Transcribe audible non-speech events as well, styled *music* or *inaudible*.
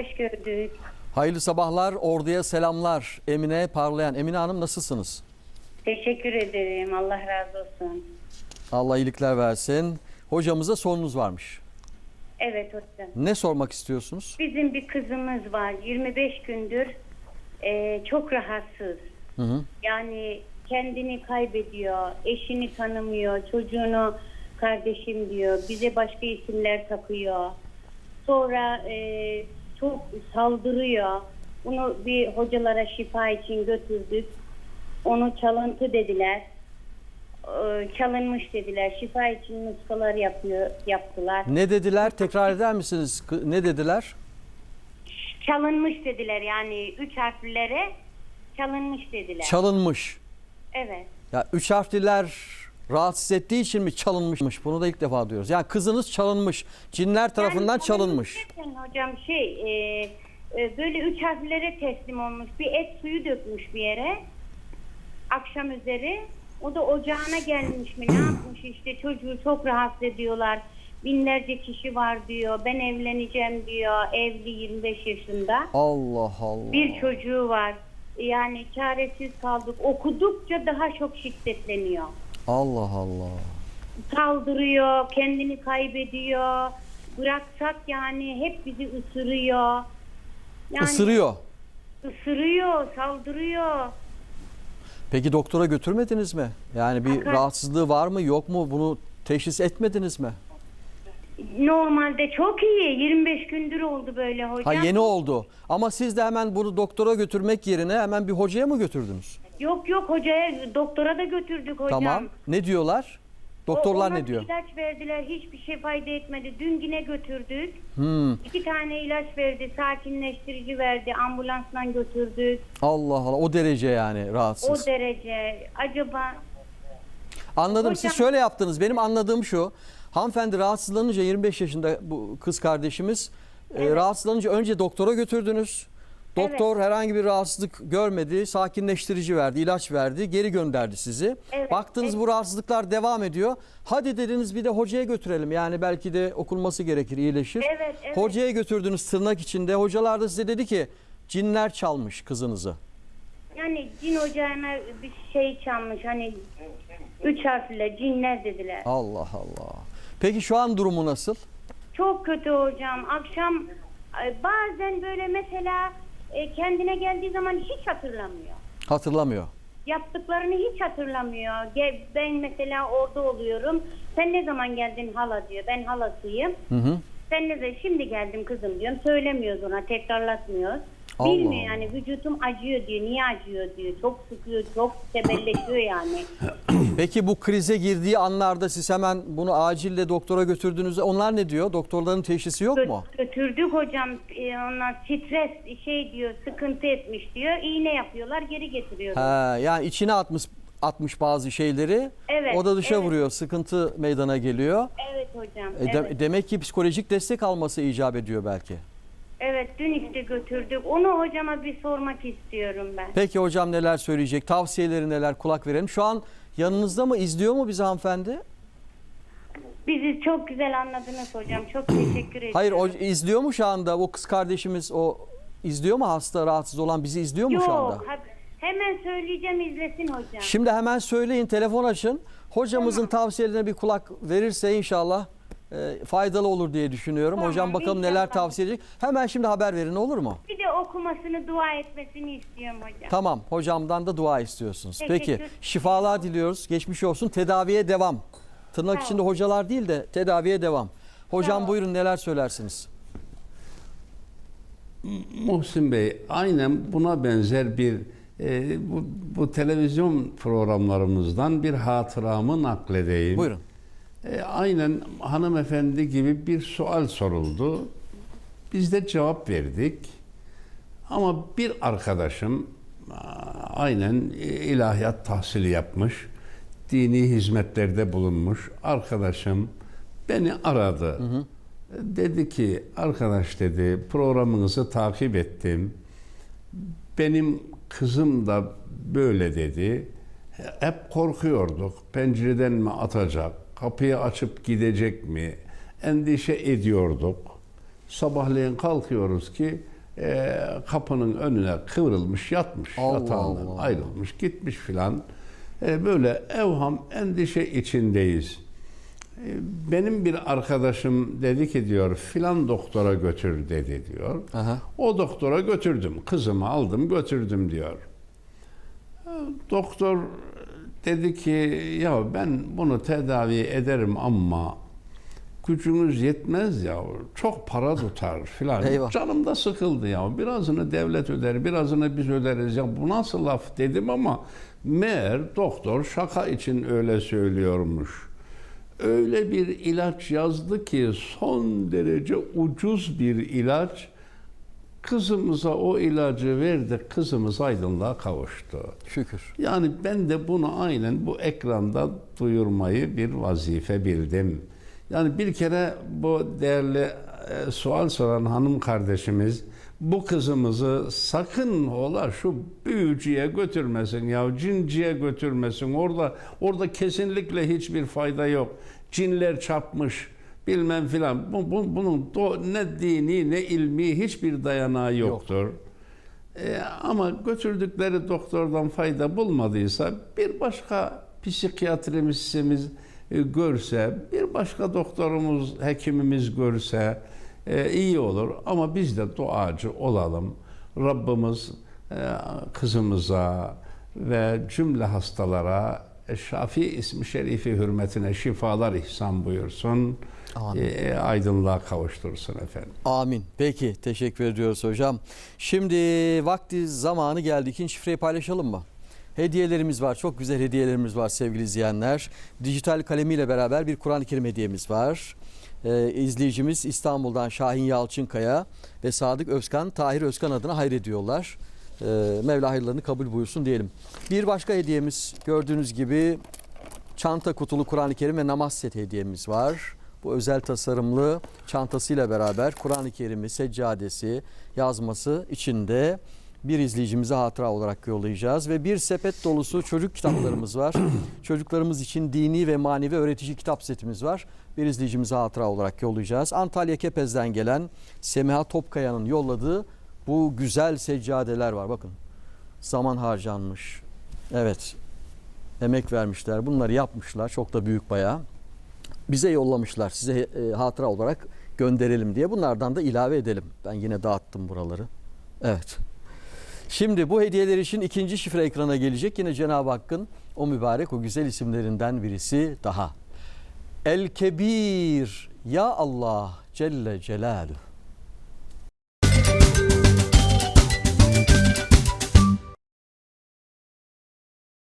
Hoş gördük. Hayırlı sabahlar, orduya selamlar. Emine Parlayan. Emine Hanım nasılsınız? Teşekkür ederim. Allah razı olsun. Allah iyilikler versin. Hocamıza sorunuz varmış. Evet hocam. Ne sormak istiyorsunuz? Bizim bir kızımız var. 25 gündür e, çok rahatsız. Hı hı. Yani kendini kaybediyor, eşini tanımıyor, çocuğunu kardeşim diyor, bize başka isimler takıyor. Sonra e, çok saldırıyor. Bunu bir hocalara şifa için götürdük. Onu çalıntı dediler. E, çalınmış dediler. Şifa için nuskalar yapıyor, yaptılar. Ne dediler? Tekrar eder misiniz? Ne dediler? Çalınmış dediler yani üç harflere çalınmış dediler. Çalınmış. evet. Ya üç harfliler rahatsız ettiği için mi çalınmış? Bunu da ilk defa duyuyoruz. Yani kızınız çalınmış. Cinler tarafından Yani çalınmış. hocam şey e, e, böyle üç harflere teslim olmuş. Bir et suyu dökmüş bir yere. Akşam üzeri. O da ocağına gelmiş mi ne yapmış işte çocuğu çok rahatsız ediyorlar. Binlerce kişi var diyor. Ben evleneceğim diyor. Evli 25 yaşında. Allah Allah. Bir çocuğu var. Yani çaresiz kaldık. Okudukça daha çok şiddetleniyor. Allah Allah. Saldırıyor, kendini kaybediyor. Bıraksak yani hep bizi ısırıyor. Yani Isırıyor. ısırıyor, saldırıyor. Peki doktora götürmediniz mi? Yani bir Fakat- rahatsızlığı var mı yok mu? Bunu teşhis etmediniz mi? Normalde çok iyi. 25 gündür oldu böyle hocam. Ha yeni oldu. Ama siz de hemen bunu doktora götürmek yerine hemen bir hocaya mı götürdünüz? Yok yok hocaya, doktora da götürdük hocam. Tamam. Ne diyorlar? O- Doktorlar ona ne diyor? ilaç verdiler, hiçbir şey fayda etmedi. Dün yine götürdük. Hmm. İki tane ilaç verdi, sakinleştirici verdi, ambulansla götürdük. Allah Allah o derece yani O rahatsız. derece. Acaba Anladım. Siz Hocam- şöyle yaptınız. Benim anladığım şu. Hanımefendi rahatsızlanınca 25 yaşında bu kız kardeşimiz e, rahatsızlanınca önce doktora götürdünüz. Doktor herhangi bir rahatsızlık görmedi, sakinleştirici verdi, ilaç verdi, geri gönderdi sizi. Evet, Baktınız bu rahatsızlıklar devam ediyor. Hadi dediniz bir de hocaya götürelim. Yani belki de okunması gerekir, iyileşir. Evet, evet. Hocaya götürdünüz tırnak içinde. Hocalar da size dedi ki cinler çalmış kızınızı. yani cin ocağına bir şey çalmış hani üç harfle cinler dediler. Allah Allah. Peki şu an durumu nasıl? Çok kötü hocam. Akşam e, bazen böyle mesela e, kendine geldiği zaman hiç hatırlamıyor. Hatırlamıyor. Yaptıklarını hiç hatırlamıyor. Ge- Ben mesela orada oluyorum. Sen ne zaman geldin hala diyor. Ben halasıyım. Hı hı. Sen ne zaman şimdi geldim kızım diyorum. Söylemiyoruz ona tekrarlatmıyoruz. Allah Bilmiyor yani vücudum acıyor diyor. Niye acıyor diyor. Çok sıkıyor, çok tebelleşiyor yani. *clears throat* Peki bu krize girdiği anlarda siz hemen bunu acille doktora götürdüğünüzde onlar ne diyor? Doktorların teşhisi yok mu? Gö- Götürdük hocam. E, onlar stres şey diyor, sıkıntı etmiş diyor. İğne yapıyorlar, geri getiriyorlar. Ha, yani içine atmış atmış bazı şeyleri. Evet, O da dışa evet. vuruyor. Sıkıntı meydana geliyor. Evet hocam. E, de- evet. demek ki psikolojik destek alması icap ediyor belki. Evet, dün işte götürdük. Onu hocama bir sormak istiyorum ben. Peki hocam neler söyleyecek? Tavsiyeleri neler? Kulak verelim. Şu an yanınızda mı? izliyor mu bizi hanımefendi? Bizi çok güzel anladınız hocam. Çok teşekkür ederim. *clears throat* Hayır o izliyor mu şu anda? O kız kardeşimiz o izliyor mu hasta rahatsız olan bizi izliyor mu şu anda? Yok. ha- hemen söyleyeceğim izlesin hocam. Şimdi hemen söyleyin telefon açın. Hocamızın tavsiyelerine bir kulak verirse inşallah e, faydalı olur diye düşünüyorum. Tamam, Hocam bakalım neler inşallah. tavsiye edecek. Hemen şimdi haber verin olur mu? Bir de okumasını, dua etmesini istiyorum hocam. Tamam hocamdan da dua istiyorsunuz. Peki şifalar diliyoruz. Geçmiş olsun. Tedaviye devam. Tırnak Sağ içinde hocalar değil de tedaviye devam. Hocam olun. buyurun neler söylersiniz? Muhsin Bey, aynen buna benzer bir e, bu, bu televizyon programlarımızdan bir hatıramı nakledeyim. Buyurun. E, aynen hanımefendi gibi bir sual soruldu. Biz de cevap verdik. Ama bir arkadaşım aynen ilahiyat tahsili yapmış, dini hizmetlerde bulunmuş arkadaşım beni aradı. Dedi ki arkadaş dedi programınızı takip ettim. Benim kızım da böyle dedi. Hep korkuyorduk. Pencereden mi atacak? Kapıyı açıp gidecek mi? Endişe ediyorduk. Sabahleyin kalkıyoruz ki e, kapının önüne kıvrılmış yatmış Allah yatağından Allah. ayrılmış gitmiş filan. E, böyle evham endişe içindeyiz. E, benim bir arkadaşım dedi ki diyor filan doktora götür dedi diyor. Aha. O doktora götürdüm. Kızımı aldım götürdüm diyor. E, Doktor dedi ki ya ben bunu tedavi ederim ama gücümüz yetmez ya. Çok para tutar filan. Canım da sıkıldı ya. Birazını devlet öder, birazını biz öderiz ya. Bu nasıl laf dedim ama meğer doktor şaka için öyle söylüyormuş. Öyle bir ilaç yazdı ki son derece ucuz bir ilaç. Kızımıza o ilacı verdik. Kızımız aydınlığa kavuştu. Şükür. Yani ben de bunu aynen bu ekranda duyurmayı bir vazife bildim. Yani bir kere bu değerli e, sual soran hanım kardeşimiz bu kızımızı sakın ola şu büyücüye götürmesin ya cinciye götürmesin. Orada orada kesinlikle hiçbir fayda yok. Cinler çarpmış bilmem filan. Bu, bu- bunun do- ne dini ne ilmi hiçbir dayanağı yoktur. E, ama götürdükleri doktordan fayda bulmadıysa bir başka psikiyatristimiz e, görse, bir başka doktorumuz, hekimimiz görse e, iyi olur. Ama biz de duacı olalım. Rabbimiz e, kızımıza ve cümle hastalara Şafi ismi şerifi hürmetine şifalar ihsan buyursun. Amin. E, aydınlığa kavuştursun efendim. Amin. Peki teşekkür ediyoruz hocam. Şimdi vakti zamanı geldi. İkinci şifreyi paylaşalım mı? Hediyelerimiz var. Çok güzel hediyelerimiz var sevgili izleyenler. Dijital kalemiyle beraber bir Kur'an-ı Kerim hediyemiz var. Ee, izleyicimiz İstanbul'dan Şahin Yalçınkaya ve Sadık Özkan, Tahir Özkan adına hayrediyorlar. Ee, Mevla hayırlarını kabul buyursun diyelim. Bir başka hediyemiz gördüğünüz gibi çanta kutulu Kur'an-ı Kerim ve namaz seti hediyemiz var. Bu özel tasarımlı çantasıyla beraber Kur'an-ı Kerim'i, seccadesi, yazması içinde bir izleyicimize hatıra olarak yollayacağız. Ve bir sepet dolusu çocuk kitaplarımız var. *clears throat* Çocuklarımız için dini ve manevi öğretici kitap setimiz var. Bir izleyicimize hatıra olarak yollayacağız. Antalya Kepez'den gelen Semiha Topkaya'nın yolladığı bu güzel seccadeler var. Bakın zaman harcanmış. Evet emek vermişler. Bunları yapmışlar. Çok da büyük bayağı. Bize yollamışlar. Size e, hatıra olarak gönderelim diye. Bunlardan da ilave edelim. Ben yine dağıttım buraları. Evet. Şimdi bu hediyeler için ikinci şifre ekrana gelecek. Yine Cenab-ı Hakk'ın o mübarek, o güzel isimlerinden birisi daha. El Kebir, Ya Allah Celle Celaluhu.